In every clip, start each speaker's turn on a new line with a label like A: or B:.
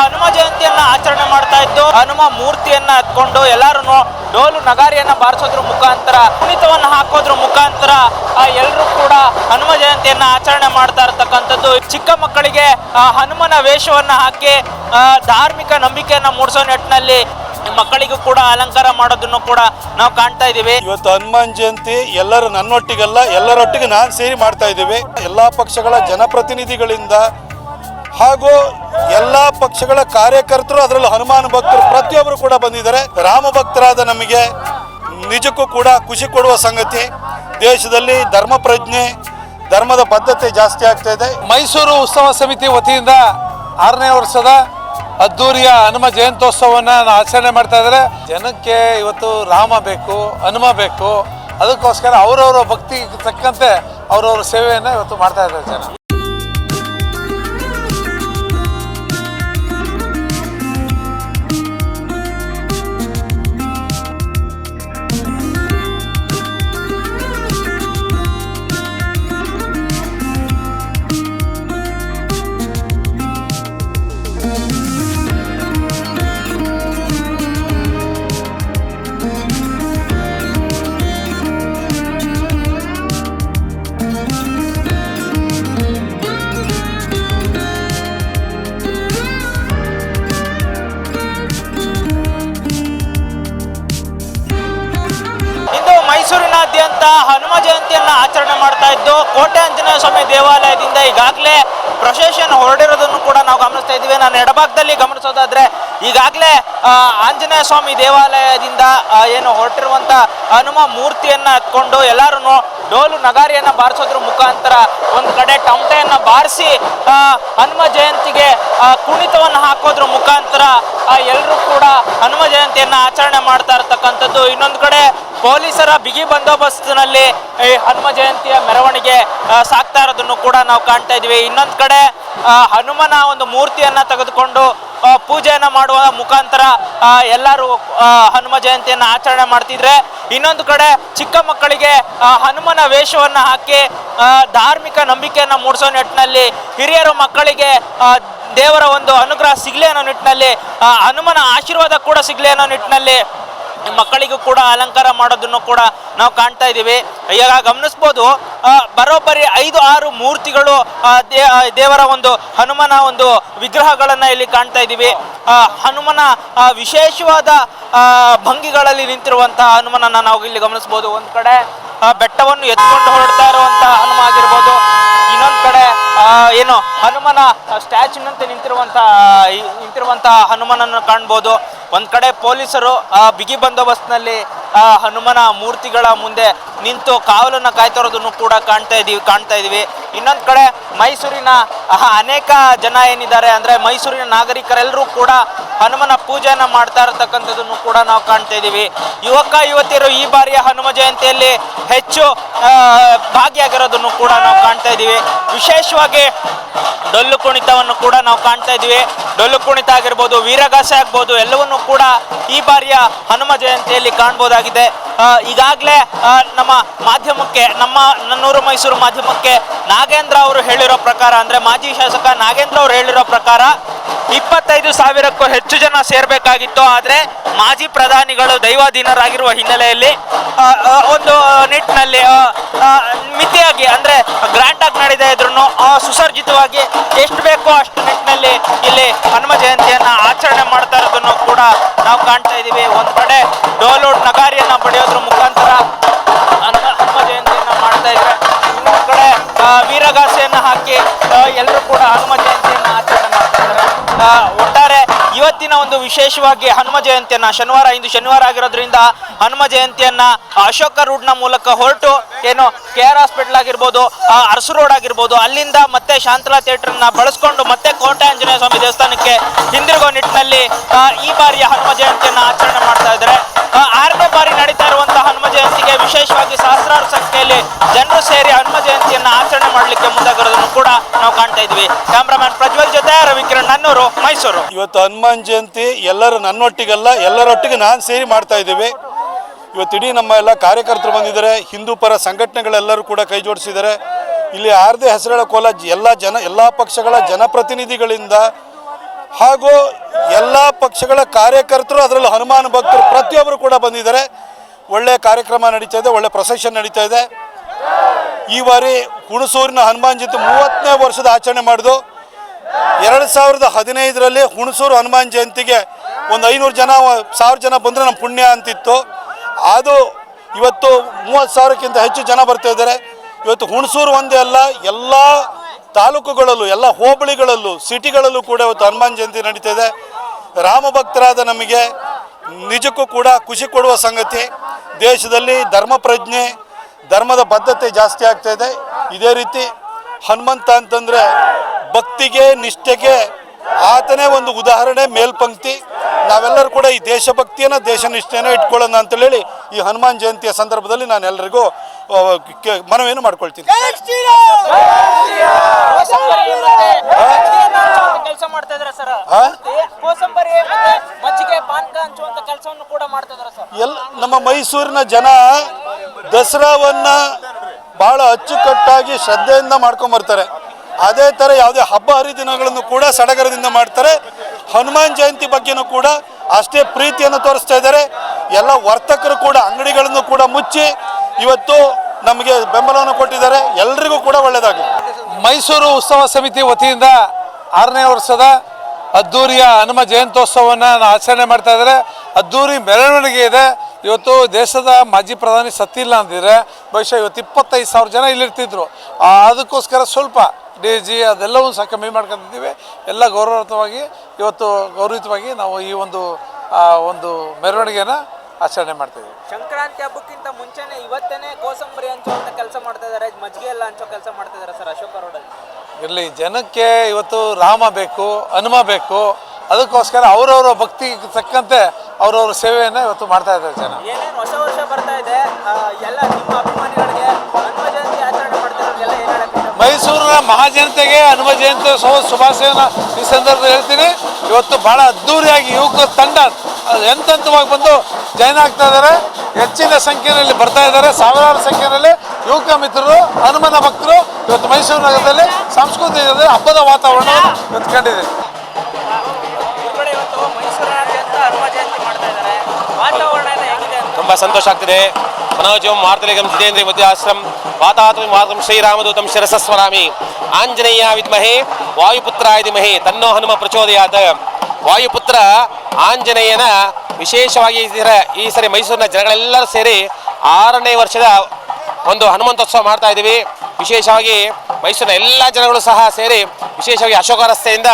A: ಹನುಮ ಜಯಂತಿಯನ್ನ ಆಚರಣೆ ಮಾಡ್ತಾ ಇದ್ದು, ಹನುಮ ಮೂರ್ತಿಯನ್ನ ಹತ್ಕೊಂಡು ಎಲ್ಲರೂ ಡೋಲು ನಗಾರಿಯನ್ನ ಬಾರಿಸೋದ್ರ ಮುಖಾಂತರ ಕುಣಿತವನ್ನ ಹಾಕೋದ್ರ ಮುಖಾಂತರ ಎಲ್ಲರೂ ಕೂಡ ಹನುಮ ಜಯಂತಿಯನ್ನ ಆಚರಣೆ ಮಾಡ್ತಾ ಇರ್ತಕ್ಕಂಥದ್ದು. ಚಿಕ್ಕ ಮಕ್ಕಳಿಗೆ ಹನುಮನ ವೇಷವನ್ನ ಹಾಕಿ ಧಾರ್ಮಿಕ ನಂಬಿಕೆಯನ್ನ ಮೂಡಿಸೋ ನಿಟ್ಟಿನಲ್ಲಿ ಮಕ್ಕಳಿಗೂ ಕೂಡ ಅಲಂಕಾರ ಮಾಡೋದನ್ನು ಕೂಡ ನಾವು ಕಾಣ್ತಾ ಇದ್ದೀವಿ.
B: ಇವತ್ತು ಹನುಮಾನ್ ಜಯಂತಿ ಎಲ್ಲರೂ ನನ್ನೊಟ್ಟಿಗೆಲ್ಲ, ಎಲ್ಲರೊಟ್ಟಿಗೆ ನಾನು ಸೇರಿ ಮಾಡ್ತಾ ಇದ್ದೀವಿ. ಎಲ್ಲಾ ಪಕ್ಷಗಳ ಜನಪ್ರತಿನಿಧಿಗಳಿಂದ ಹಾಗೂ ಎಲ್ಲ ಪಕ್ಷಗಳ ಕಾರ್ಯಕರ್ತರು, ಅದರಲ್ಲೂ ಹನುಮಾನ್ ಭಕ್ತರು ಪ್ರತಿಯೊಬ್ಬರು ಕೂಡ ಬಂದಿದ್ದಾರೆ. ರಾಮ ಭಕ್ತರಾದ ನಮಗೆ ನಿಜಕ್ಕೂ ಕೂಡ ಖುಷಿ ಕೊಡುವ ಸಂಗತಿ, ದೇಶದಲ್ಲಿ ಧರ್ಮ ಪ್ರಜ್ಞೆ, ಧರ್ಮದ ಬದ್ಧತೆ ಜಾಸ್ತಿ ಆಗ್ತಾ ಇದೆ.
C: ಮೈಸೂರು ಉತ್ಸವ ಸಮಿತಿ ವತಿಯಿಂದ ಆರನೇ ವರ್ಷದ ಅದ್ದೂರಿಯ ಹನುಮ ಜಯಂತ್ಯೋತ್ಸವವನ್ನು ಆಚರಣೆ ಮಾಡ್ತಾ ಇದ್ದಾರೆ. ಜನಕ್ಕೆ ಇವತ್ತು ರಾಮ ಬೇಕು, ಹನುಮ ಬೇಕು, ಅದಕ್ಕೋಸ್ಕರ ಅವರವರ ಭಕ್ತಿಗೆ ತಕ್ಕಂತೆ ಅವರವರ ಸೇವೆಯನ್ನು ಇವತ್ತು ಮಾಡ್ತಾ ಇದ್ದಾರೆ ಜನ.
A: ಸ್ವಾಮಿ ದೇವಾಲಯದಿಂದ ಈಗಾಗಲೇ ಪ್ರೊಸೆಷನ್ ಹೊರಡಿರೋದನ್ನು ಕೂಡ ನಾವು ಗಮನಿಸ್ತಾ ಇದ್ದೀವಿ. ನಾನು ಎಡಭಾಗದಲ್ಲಿ ಗಮನಿಸೋದಾದ್ರೆ, ಈಗಾಗಲೇ ಆಂಜನೇಯ ಸ್ವಾಮಿ ದೇವಾಲಯದಿಂದ ಏನು ಹೊರಟಿರುವಂತ ಹನುಮ ಮೂರ್ತಿಯನ್ನ ಹತ್ಕೊಂಡು ಎಲ್ಲರೂ ಡೋಲು ನಗಾರಿಯನ್ನ ಬಾರಿಸೋದ್ರ ಮುಖಾಂತರ ಒಂದು ಕಡೆ ಟಮಟೆಯನ್ನ ಬಾರಿಸಿ ಹನುಮ ಜಯಂತಿಗೆ ಕುಣಿತವನ್ನ ಹಾಕೋದ್ರ ಮುಖಾಂತರ ಎಲ್ಲರೂ ಕೂಡ ಹನುಮ ಜಯಂತಿಯನ್ನ ಆಚರಣೆ ಮಾಡ್ತಾ ಇರ್ತಕ್ಕಂಥದ್ದು. ಇನ್ನೊಂದು ಕಡೆ ಪೊಲೀಸರ ಬಿಗಿ ಬಂದೋಬಸ್ತ್ನಲ್ಲಿ ಈ ಹನುಮ ಜಯಂತಿಯ ಮೆರವಣಿಗೆ ಸಾಕ್ತಾ ಇರೋದನ್ನು ಕೂಡ ನಾವು ಕಾಣ್ತಾ ಇದೀವಿ ಇನ್ನೊಂದು ಕಡೆ ಹನುಮನ ಒಂದು ಮೂರ್ತಿಯನ್ನ ತೆಗೆದುಕೊಂಡು ಪೂಜೆಯನ್ನು ಮಾಡುವ ಮುಖಾಂತರ ಎಲ್ಲರೂ ಹನುಮ ಜಯಂತಿಯನ್ನು ಆಚರಣೆ ಮಾಡ್ತಿದ್ರೆ, ಇನ್ನೊಂದು ಕಡೆ ಚಿಕ್ಕ ಮಕ್ಕಳಿಗೆ ಹನುಮನ ವೇಷವನ್ನು ಹಾಕಿ ಧಾರ್ಮಿಕ ನಂಬಿಕೆಯನ್ನು ಮೂಡಿಸೋ ನಿಟ್ಟಿನಲ್ಲಿ, ಹಿರಿಯರು ಮಕ್ಕಳಿಗೆ ದೇವರ ಒಂದು ಅನುಗ್ರಹ ಸಿಗಲಿ ಅನ್ನೋ ನಿಟ್ಟಿನಲ್ಲಿ ಹನುಮನ ಆಶೀರ್ವಾದ ಕೂಡ ಸಿಗಲಿ ಅನ್ನೋ ನಿಟ್ಟಿನಲ್ಲಿ ಮಕ್ಕಳಿಗೂ ಕೂಡ ಅಲಂಕಾರ ಮಾಡೋದನ್ನು ಕೂಡ ನಾವು ಕಾಣ್ತಾ ಇದ್ದೀವಿ. ಈಗ ಗಮನಿಸ್ಬೋದು ಬರೋಬ್ಬರಿ ಐದು, ಆರು ಮೂರ್ತಿಗಳು ದೇವರ ಒಂದು ಹನುಮನ ಒಂದು ವಿಗ್ರಹಗಳನ್ನ ಇಲ್ಲಿ ಕಾಣ್ತಾ ಇದ್ದೀವಿ. ಹನುಮನ ವಿಶೇಷವಾದ ಭಂಗಿಗಳಲ್ಲಿ ನಿಂತಿರುವಂತಹ ಹನುಮನನ್ನ ನಾವು ಇಲ್ಲಿ ಗಮನಿಸ್ಬೋದು. ಒಂದ್ ಕಡೆ ಬೆಟ್ಟವನ್ನು ಎತ್ಕೊಂಡು ಹೊರಡ್ತಾ ಇರುವಂತಹ ಹನುಮ ಆಗಿರ್ಬೋದು. ಇನ್ನೊಂದ್ ಕಡೆ ಏನು ಹನುಮನ ಸ್ಟ್ಯಾಚ್ಯೂನಂತೆ ನಿಂತಿರುವಂತಹ ನಿಂತಿರುವಂತಹ ಹನುಮನನ್ನು ಕಾಣ್ಬೋದು. ಒಂದ್ ಕಡೆ ಪೊಲೀಸರು ಬಿಗಿ ಬಂದೋಬಸ್ತ್ನಲ್ಲಿ ಆ, ಹನುಮನ ಮೂರ್ತಿಗಳ ಮುಂದೆ ನಿಂತು ಕಾವಲನ್ನ ಕಾಯ್ತಿರೋದನ್ನು ಕೂಡ ಕಾಣ್ತಾ ಇದೀವಿ ಕಾಣ್ತಾ ಇದೀವಿ. ಇನ್ನೊಂದು ಕಡೆ ಮೈಸೂರಿನ ಅನೇಕ ಜನ ಏನಿದ್ದಾರೆ ಅಂದ್ರೆ ಮೈಸೂರಿನ ನಾಗರಿಕರೆಲ್ಲರೂ ಕೂಡ ಹನುಮನ ಪೂಜೆಯನ್ನ ಮಾಡ್ತಾ ಇರತಕ್ಕಂಥದ್ದನ್ನು ಕೂಡ ನಾವು ಕಾಣ್ತಾ ಇದೀವಿ. ಯುವಕ, ಯುವತಿಯರು ಈ ಬಾರಿಯ ಹನುಮ ಜಯಂತಿಯಲ್ಲಿ ಹೆಚ್ಚು ಭಾಗಿಯಾಗಿರೋದನ್ನು ಕೂಡ ನಾವು ಕಾಣ್ತಾ ಇದೀವಿ. ವಿಶೇಷವಾಗಿ ಡೊಳ್ಳು ಕುಣಿತವನ್ನು ಕೂಡ ನಾವು ಕಾಣ್ತಾ ಇದೀವಿ. ಡೊಳ್ಳು ಕುಣಿತ ಆಗಿರ್ಬೋದು, ವೀರಗಾಸೆ ಆಗ್ಬೋದು, ಎಲ್ಲವನ್ನು ಕೂಡ ಈ ಬಾರಿಯ ಹನುಮ ಜಯಂತಿಯಲ್ಲಿ ಕಾಣ್ಬೋದಾಗಿದೆ. ಈಗಾಗಲೇ ನಮ್ಮ ಮಾಧ್ಯಮಕ್ಕೆ, ನಮ್ಮ, ನನ್ನೂರು ಮೈಸೂರು ಮಾಧ್ಯಮಕ್ಕೆ ನಾಗೇಂದ್ರ ಅವರು ಹೇಳಿರೋ ಪ್ರಕಾರ, ಅಂದ್ರೆ ಮಾಜಿ ಶಾಸಕ ನಾಗೇಂದ್ರ ಅವರು ಹೇಳಿರೋ ಪ್ರಕಾರ, ಇಪ್ಪತ್ತೈದು ಸಾವಿರಕ್ಕೂ ಹೆಚ್ಚು ಜನ ಸೇರಬೇಕಾಗಿತ್ತು. ಆದರೆ ಮಾಜಿ ಪ್ರಧಾನಿಗಳು ದೈವಾಧೀನರಾಗಿರುವ ಹಿನ್ನೆಲೆಯಲ್ಲಿ ಒಂದು ನಿಟ್ಟಿನಲ್ಲಿ ಮಿತಿಯಾಗಿ, ಅಂದ್ರೆ ಗ್ರ್ಯಾಂಡ್ ಆಗಿ ನಡೀತಾ ಇದ್ರು ಸುಸರ್ಜಿತವಾಗಿ ಎಷ್ಟು ಬೇಕೋ ಅಷ್ಟು ನಿಟ್ಟಿನಲ್ಲಿ ಹನುಮ ಜಯಂತಿಯನ್ನ ಆಚರಣೆ ಮಾಡ್ತಾ ಇರೋದನ್ನು ಕೂಡ ನಾವು ಕಾಣ್ತಾ ಇದೀವಿ. ಒಂದ್ ಕಡೆ ಡೋಲು ನಗಾರಿಯನ್ನ ಪಡೆಯೋದ್ರ ಮುಖಾಂತರ ಹನುಮ ಜಯಂತಿಯನ್ನ ಮಾಡ್ತಾ ಇದ್ರೆ ಇನ್ನೊಂದ್ ಕಡೆ ವೀರಗಾಸೆಯನ್ನ ಹಾಕಿ ಎಲ್ಲರೂ ಕೂಡ ಹನುಮ ಜಯಂತಿಯನ್ನ ಇವತ್ತಿನ ಒಂದು ವಿಶೇಷವಾಗಿ ಹನುಮ ಜಯಂತಿಯನ್ನ ಶನಿವಾರ ಇಂದು ಶನಿವಾರ ಆಗಿರೋದ್ರಿಂದ ಹನುಮ ಜಯಂತಿಯನ್ನ ಅಶೋಕ ರೋಡ್ನ ಮೂಲಕ ಹೊರಟು ಏನು ಕೆ ಆರ್ ಹಾಸ್ಪಿಟಲ್ ಆಗಿರ್ಬೋದು ಅರಸು ರೋಡ್ ಆಗಿರ್ಬೋದು, ಅಲ್ಲಿಂದ ಮತ್ತೆ ಶಾಂತಲಾ ಥಿಯೇಟರ್ನ ಬಳಸ್ಕೊಂಡು ಮತ್ತೆ ಕೋಟೆ ಆಂಜನೇಯ ಸ್ವಾಮಿ ದೇವಸ್ಥಾನಕ್ಕೆ ಹಿಂದಿರುಗೋ ನಿಟ್ಟಿನಲ್ಲಿ ಈ ಬಾರಿಯ ಹನುಮ ಜಯಂತಿಯನ್ನ ಆಚರಣೆ ಮಾಡ್ತಾ ಇದ್ದಾರೆ. ಆರನೇ ಬಾರಿ ನಡೀತಾ ಇರುವಂತಹ ಹನುಮ ಜಯಂತಿಗೆ ವಿಶೇಷವಾಗಿ ಸಹಸ್ರಾರು ಸಂಖ್ಯೆಯಲ್ಲಿ ಜನರು ಸೇರಿ ಹನುಮ ಜಯಂತಿಯನ್ನ ಆಚರಣೆ ಮಾಡಲಿಕ್ಕೆ ಮುಂದಾಗಿರೋದನ್ನು ಕೂಡ ನಾವು ಕಾಣ್ತಾ ಇದ್ವಿ. ಕ್ಯಾಮ್ರಾಮನ್ ಪ್ರಜ್ವಲ್ ನನ್ನೂರು ಮೈಸೂರು.
B: ಇವತ್ತು ಹನುಮಾನ್ ಜಯಂತಿ, ಎಲ್ಲರೂ ನನ್ನೊಟ್ಟಿಗಲ್ಲ, ಎಲ್ಲರೊಟ್ಟಿಗೆ ನಾನು ಸೇರಿ ಮಾಡ್ತಾ ಇದ್ದೀವಿ. ಇವತ್ತು ಇಡೀ ನಮ್ಮ ಎಲ್ಲ ಕಾರ್ಯಕರ್ತರು ಬಂದಿದ್ದಾರೆ, ಹಿಂದೂ ಪರ ಸಂಘಟನೆಗಳೆಲ್ಲರೂ ಕೂಡ ಕೈ ಜೋಡಿಸಿದ್ದಾರೆ. ಇಲ್ಲಿ ಆರ್ದೇ ಹೆಸರಾಳ ಕೋಲ ಎಲ್ಲ ಜನ, ಎಲ್ಲ ಪಕ್ಷಗಳ ಜನಪ್ರತಿನಿಧಿಗಳಿಂದ ಹಾಗೂ ಎಲ್ಲ ಪಕ್ಷಗಳ ಕಾರ್ಯಕರ್ತರು, ಅದರಲ್ಲೂ ಹನುಮಾನ್ ಭಕ್ತರು ಪ್ರತಿಯೊಬ್ಬರು ಕೂಡ ಬಂದಿದ್ದಾರೆ. ಒಳ್ಳೆ ಕಾರ್ಯಕ್ರಮ ನಡೀತಾ ಇದೆ, ಒಳ್ಳೆ ಪ್ರೊಸೆಷನ್ ನಡೀತಾ ಇದೆ. ಈ ಬಾರಿ ಹುಣಸೂರಿನ ಹನುಮಾನ್ ಜಯಂತಿ ಮೂವತ್ತನೇ ವರ್ಷದ ಆಚರಣೆ ಮಾಡಿದ್ದು ಎರಡು ಸಾವಿರದ ಹದಿನೈದರಲ್ಲಿ ಹುಣಸೂರು ಹನುಮಾನ್ ಜಯಂತಿಗೆ ಒಂದು ಐನೂರು ಜನ, ಸಾವಿರ ಜನ ಬಂದರೆ ನಮ್ಮ ಪುಣ್ಯ ಅಂತಿತ್ತು. ಅದು ಇವತ್ತು ಮೂವತ್ತು ಸಾವಿರಕ್ಕಿಂತ ಹೆಚ್ಚು ಜನ ಬರ್ತಾ ಇದ್ದಾರೆ. ಇವತ್ತು ಹುಣಸೂರು ಒಂದೇ ಅಲ್ಲ, ಎಲ್ಲ ತಾಲೂಕುಗಳಲ್ಲೂ, ಎಲ್ಲ ಹೋಬಳಿಗಳಲ್ಲೂ, ಸಿಟಿಗಳಲ್ಲೂ ಕೂಡ ಇವತ್ತು ಹನುಮಾನ್ ಜಯಂತಿ ನಡೀತಾ ಇದೆ. ರಾಮ ಭಕ್ತರಾದ ನಮಗೆ ನಿಜಕ್ಕೂ ಕೂಡ ಖುಷಿ ಕೊಡುವ ಸಂಗತಿ, ದೇಶದಲ್ಲಿ ಧರ್ಮ ಪ್ರಜ್ಞೆ, ಧರ್ಮದ ಬದ್ಧತೆ ಜಾಸ್ತಿ ಆಗ್ತಾ ಇದೆ. ಇದೇ ರೀತಿ ಹನುಮಂತ ಅಂತಂದರೆ ಭಕ್ತಿಗೆ ನಿಷ್ಠೆಗೆ ಆತನೇ ಒಂದು ಉದಾಹರಣೆ ಮೇಲ್ಪಂಕ್ತಿ. ನಾವೆಲ್ಲರೂ ಕೂಡ ಈ ದೇಶಭಕ್ತಿಯನ್ನು ದೇಶ ನಿಷ್ಠೆಯನ್ನು ಇಟ್ಕೊಳ್ಳೋಣ ಅಂತೇಳಿ ಈ ಹನುಮಾನ್ ಜಯಂತಿಯ ಸಂದರ್ಭದಲ್ಲಿ ನಾನು ಎಲ್ಲರಿಗೂ ಮನವಿಯನ್ನು ಮಾಡ್ಕೊಳ್ತೀನಿ. ಎಲ್ ನಮ್ಮ ಮೈಸೂರಿನ ಜನ ದಸರಾವನ್ನ ಬಹಳ ಅಚ್ಚುಕಟ್ಟಾಗಿ ಶ್ರದ್ಧೆಯಿಂದ ಮಾಡ್ಕೊಂಬರ್ತಾರೆ ಅದೇ ಥರ ಯಾವುದೇ ಹಬ್ಬ ಹರಿದಿನಗಳನ್ನು ಕೂಡ ಸಡಗರದಿಂದ ಮಾಡ್ತಾರೆ. ಹನುಮಾನ್ ಜಯಂತಿ ಬಗ್ಗೆನೂ ಕೂಡ ಅಷ್ಟೇ ಪ್ರೀತಿಯನ್ನು ತೋರಿಸ್ತಾ ಇದ್ದಾರೆ. ಎಲ್ಲ ವರ್ತಕರು ಕೂಡ ಅಂಗಡಿಗಳನ್ನು ಕೂಡ ಮುಚ್ಚಿ ಇವತ್ತು ನಮಗೆ ಬೆಂಬಲವನ್ನು ಕೊಟ್ಟಿದ್ದಾರೆ. ಎಲ್ರಿಗೂ ಕೂಡ ಒಳ್ಳೆಯದಾಗಲಿ
C: ಮೈಸೂರು ಉತ್ಸವ ಸಮಿತಿ ವತಿಯಿಂದ ಆರನೇ ವರ್ಷದ ಅದ್ದೂರಿಯ ಹನುಮ ಜಯಂತ್ಯೋತ್ಸವವನ್ನು ಆಚರಣೆ ಮಾಡ್ತಾ ಇದ್ದಾರೆ. ಅದ್ದೂರಿ ಮೆರವಣಿಗೆ ಇದೆ. ಇವತ್ತು ದೇಶದ ಮಾಜಿ ಪ್ರಧಾನಿ ಸತ್ತಿಲ್ಲ ಅಂತಿದ್ರೆ ಬಹುಶಃ ಇವತ್ತು ಇಪ್ಪತ್ತೈದು ಸಾವಿರ ಜನ ಇಲ್ಲಿರ್ತಿದ್ರು. ಅದಕ್ಕೋಸ್ಕರ ಸ್ವಲ್ಪ ಡಿ ಜಿ ಅದೆಲ್ಲವೂ ಸಹ ಕಮ್ಮಿ ಮಾಡ್ಕೊತಿದ್ದೀವಿ. ಎಲ್ಲ ಗೌರವಯುತವಾಗಿ ಇವತ್ತು ಗೌರವಿತವಾಗಿ ನಾವು ಈ ಒಂದು ಒಂದು ಮೆರವಣಿಗೆಯನ್ನು ಆಚರಣೆ ಮಾಡ್ತೀವಿ
A: ಸಂಕ್ರಾಂತಿ ಹಬ್ಬಕ್ಕಿಂತ ಮುಂಚೆನೇ ಇವತ್ತೇ ಕೋಸಂಬರಿ ಹಂಚುವಂತ ಕೆಲಸ ಮಾಡ್ತಾ ಇದ್ದಾರೆ ಮಜ್ಜಿಗೆ ಎಲ್ಲ ಹಂಚೋ ಕೆಲಸ ಮಾಡ್ತಾ ಇದ್ದಾರೆ ಸರ್ ಅಶೋಕ ರೋಡಲ್ಲಿ
C: ಇಲ್ಲಿ ಜನಕ್ಕೆ ಇವತ್ತು ರಾಮ ಬೇಕು ಹನುಮ ಬೇಕು ಅದಕ್ಕೋಸ್ಕರ ಅವರವರ ಭಕ್ತಿ ತಕ್ಕಂತೆ ಅವರವರ ಸೇವೆಯನ್ನು ಇವತ್ತು ಮಾಡ್ತಾ ಇದ್ದಾರೆ ಜನ.
A: ಏನೇನು ಹೊಸ ವರ್ಷ ಬರ್ತಾ ಇದೆ ಎಲ್ಲ ನಿಮ್ಮ
C: ಮಹಾಜನತೆಗೆ ಹನುಮ ಜಯಂತ್ಯೋತ್ಸವ ಶುಭಾಶಯನ ಈ ಸಂದರ್ಭದಲ್ಲಿ ಹೇಳ್ತೀನಿ. ಇವತ್ತು ಬಹಳ ಅದ್ದೂರಿಯಾಗಿ ಯುವಕ ತಂಡ ಅದು ಹಂತವಾಗಿ ಬಂದು ಜಾಯ್ನ್ ಆಗ್ತಾ ಇದ್ದಾರೆ. ಹೆಚ್ಚಿನ ಸಂಖ್ಯೆಯಲ್ಲಿ ಬರ್ತಾ ಇದ್ದಾರೆ. ಸಾವಿರಾರು ಸಂಖ್ಯೆಯಲ್ಲಿ ಯುವಕ ಮಿತ್ರರು ಹನುಮನ ಭಕ್ತರು ಇವತ್ತು ಮೈಸೂರು ನಗರದಲ್ಲಿ ಸಾಂಸ್ಕೃತಿಕ ಹಬ್ಬದ ವಾತಾವರಣವನ್ನು ಇವತ್ತು ಕಂಡಿದೆ.
A: ಜಯಂತಿ ವಾತಾವರಣ
D: ತುಂಬ ಸಂತೋಷ ಆಗ್ತಿದೆ. ಜಿತೇಂದ್ರ ಮಧ್ಯ ಆಶ್ರಮ್ ವಾತಾತ್ಮ ಮಾರ್ಗಂ ಶ್ರೀರಾಮದೂತಂ ಶಿರಸಸ್ವರಾಮಿ, ಆಂಜನೇಯ ವಿದ್ಮಹೆ, ವಾಯುಪುತ್ರಾಯ ಮಹಿ ತನ್ನೋ ಹನುಮ ಪ್ರಚೋದಯಾತ. ವಾಯುಪುತ್ರ ಆಂಜನೇಯನ ವಿಶೇಷವಾಗಿ ಈ ಸರಿ ಮೈಸೂರಿನ ಜನಗಳೆಲ್ಲರೂ ಸೇರಿ ಆರನೇ ವರ್ಷದ ಒಂದು ಹನುಮಂತೋತ್ಸವ ಮಾಡ್ತಾ ಇದ್ದೀವಿ. ವಿಶೇಷವಾಗಿ ಮೈಸೂರಿನ ಎಲ್ಲ ಜನಗಳು ಸಹ ಸೇರಿ ವಿಶೇಷವಾಗಿ ಅಶೋಕ ರಸ್ತೆಯಿಂದ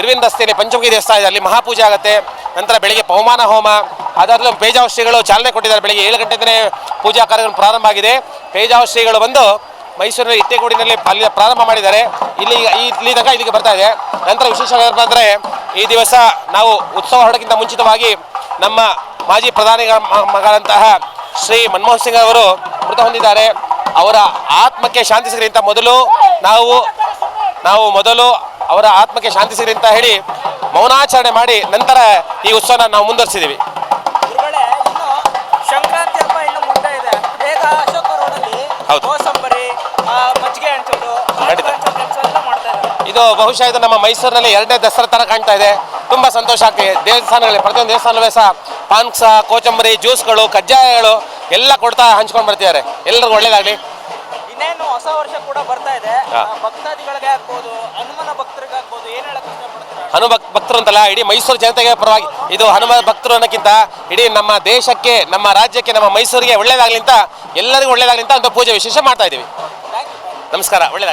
D: ಇರ್ವಿನ್ ರಸ್ತೆಯಲ್ಲಿ ಪಂಚಮುಖಿ ದೇವಸ್ಥಾನ ಇದೆ ಅಲ್ಲಿ ಮಹಾಪೂಜೆ ಆಗುತ್ತೆ. ನಂತರ ಬೆಳಿಗ್ಗೆ ಪವಮಾನ ಹೋಮ ಅದಾದ್ಮೇಲೆ ಪೇಜಾವಶ್ರೀಗಳು ಚಾಲನೆ ಕೊಟ್ಟಿದ್ದಾರೆ. ಬೆಳಿಗ್ಗೆ ಏಳು ಗಂಟೆಯಿಂದಲೇ ಪೂಜಾ ಕಾರ್ಯಕ್ರಮ ಪ್ರಾರಂಭ ಆಗಿದೆ. ಪೇಜಾವಶ್ರೀಗಳು ಬಂದು ಮೈಸೂರಿನ ಇಟ್ಟೆಗೂಡಿನಲ್ಲಿ ಅಲ್ಲಿ ಪ್ರಾರಂಭ ಮಾಡಿದ್ದಾರೆ. ಇಲ್ಲಿ ಈ ಇಲ್ಲಿ ತನಕ ಇಲ್ಲಿಗೆ ಬರ್ತಾ ಇದೆ. ನಂತರ ವಿಶೇಷ ಅಂದರೆ ಈ ದಿವಸ ನಾವು ಉತ್ಸವ ಹೊರಡಕ್ಕಿಂತ ಮುಂಚಿತವಾಗಿ ನಮ್ಮ ಮಾಜಿ ಪ್ರಧಾನಿ ಮಗಳಂತಹ ಶ್ರೀ ಮನಮೋಹನ್ ಸಿಂಗ್ ಅವರು ಮೃತ ಹೊಂದಿದ್ದಾರೆ. ಅವರ ಆತ್ಮಕ್ಕೆ ಶಾಂತಿ ಸಿಗಲಿ ಅಂತ ಮೊದಲು ನಾವು ನಾವು ಮೊದಲು ಅವರ ಆತ್ಮಕ್ಕೆ ಶಾಂತಿ ಸಿಗಲಿ ಅಂತ ಹೇಳಿ ಮೌನಾಚರಣೆ ಮಾಡಿ ನಂತರ ಈ ಉತ್ಸವನ ನಾವು ಮುಂದುವರಿಸಿದ್ದೀವಿ. ಹೌದು.
A: ಕೋಸಂಬರಿ ಆ, ಮಜ್ಜಿಗೆ ಹಂಚೋದು
D: ಖಂಡಿತ.
A: ಹಂಚೋ ಕೆಲಸ ಎಲ್ಲ ಮಾಡ್ತಾ ಇದ್ದಾರೆ
D: ಇದು ಬಹುಶಃ ಇದು ನಮ್ಮ ಮೈಸೂರಿನಲ್ಲಿ ಎರಡನೇ ದಸರಾ ತರ ಕಾಣ್ತಾ ಇದೆ ತುಂಬಾ ಸಂತೋಷ ಆಗ್ತಿದೆ ದೇವಸ್ಥಾನಗಳಲ್ಲಿ ಪ್ರತಿಯೊಂದು ದೇವಸ್ಥಾನವೇ ಸಹ ಪಾನ್ಸ ಕೋಚಂಬರಿ ಜ್ಯೂಸ್ಗಳು ಕಜ್ಜಾಯಗಳು ಎಲ್ಲ ಕೊಡ್ತಾ ಹಂಚ್ಕೊಂಡು ಬರ್ತಿದ್ದಾರೆ ಎಲ್ಲರಿಗೂ ಒಳ್ಳೇದಾಗಲಿ
A: ಇನ್ನೇನು ಹೊಸ ವರ್ಷ ಕೂಡ ಬರ್ತಾ ಇದೆ
D: ಹಾ.
A: ಆ, ಭಕ್ತಾದಿಗಳಿಗೆ ಆಗ್ಬೋದು ಹನುಮನ
D: ಹನುಮ ಭಕ್- ಭಕ್ತರು ಅಂತಲ್ಲ ಇಡೀ ಮೈಸೂರು ಜನತೆಗೆ ಪರವಾಗಿ ಇದು ಹನುಮ ಭಕ್ತರು ಅನ್ನೋಕ್ಕಿಂತ ಇಡೀ ನಮ್ಮ ದೇಶಕ್ಕೆ, ನಮ್ಮ ರಾಜ್ಯಕ್ಕೆ, ನಮ್ಮ ಮೈಸೂರಿಗೆ ಒಳ್ಳೇದಾಗಲಿ ಅಂತ, ಎಲ್ಲರಿಗೂ ಒಳ್ಳೇದಾಗಲಿ ಅಂತ ಒಂದು ಪೂಜೆ ವಿಶೇಷ ಮಾಡ್ತಾ ಇದ್ದೀವಿ. ನಮಸ್ಕಾರ, ಒಳ್ಳೇದಾಗಲಿ.